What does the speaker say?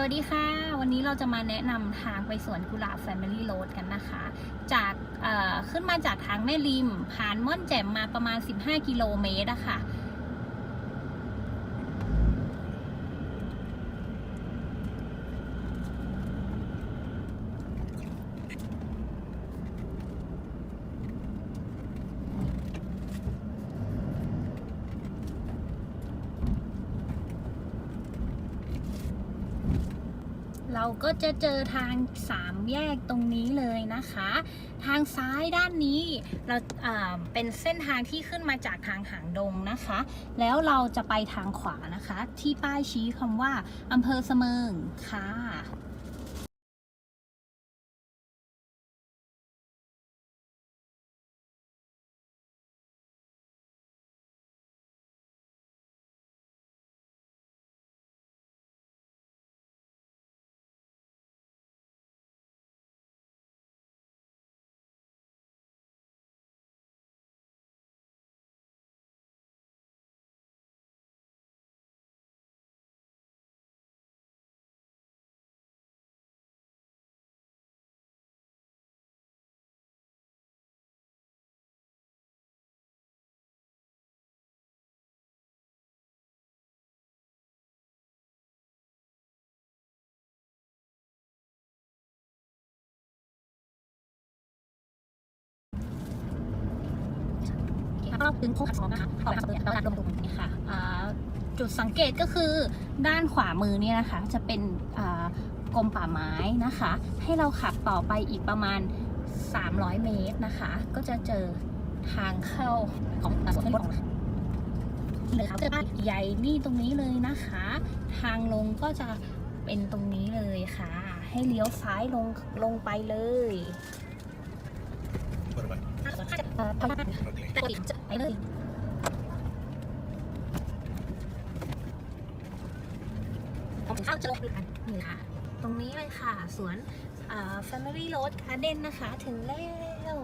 สวัสดีค่ะ วันนี้เราจะมาแนะนำทางไปสวนกุหลาบ Family Road กันนะคะ จากขึ้นมาจากทางแม่ริม ผ่านม่อนแจ่มมาประมาณ 15 กิโลเมตรอะค่ะ เราก็จะเจอทางสามแยกตรงนี้เลยนะคะ ทางซ้ายด้านนี้เราเเป็นเส้นทางที่ขึ้นมาจากทางหางดงนะคะ แล้วเราจะไปทางขวานะคะ ที่ป้ายชี้คำว่าอำเภอเสมิงค่ะ แล้วเราดึงโค้งอัดซ้อมนะคะต่อไปครับเราดันลงตรงนี้ค่ะจุดสังเกตก็คือด้านขวามือเนี่ยนะคะ จะเป็นกรมป่าไม้นะคะ ให้เราขับต่อไปอีกประมาณ 300 เมตรนะคะ ก็จะเจอทางเข้าของสวนให้รถของเลยค่ะเจอป้ายใหญ่นี่ตรงนี้เลยนะคะ ทางลงก็จะเป็นตรงนี้เลยค่ะ ให้เลี้ยวซ้ายลงลงไปเลย เอ่อพม่า Okay. ปกติจะไปเลยผมเข้าเจอกันนี่ค่ะ ตรงนี้เลยค่ะ สวนเอ่อ Family Road Garden นะคะ ถึงแล้ว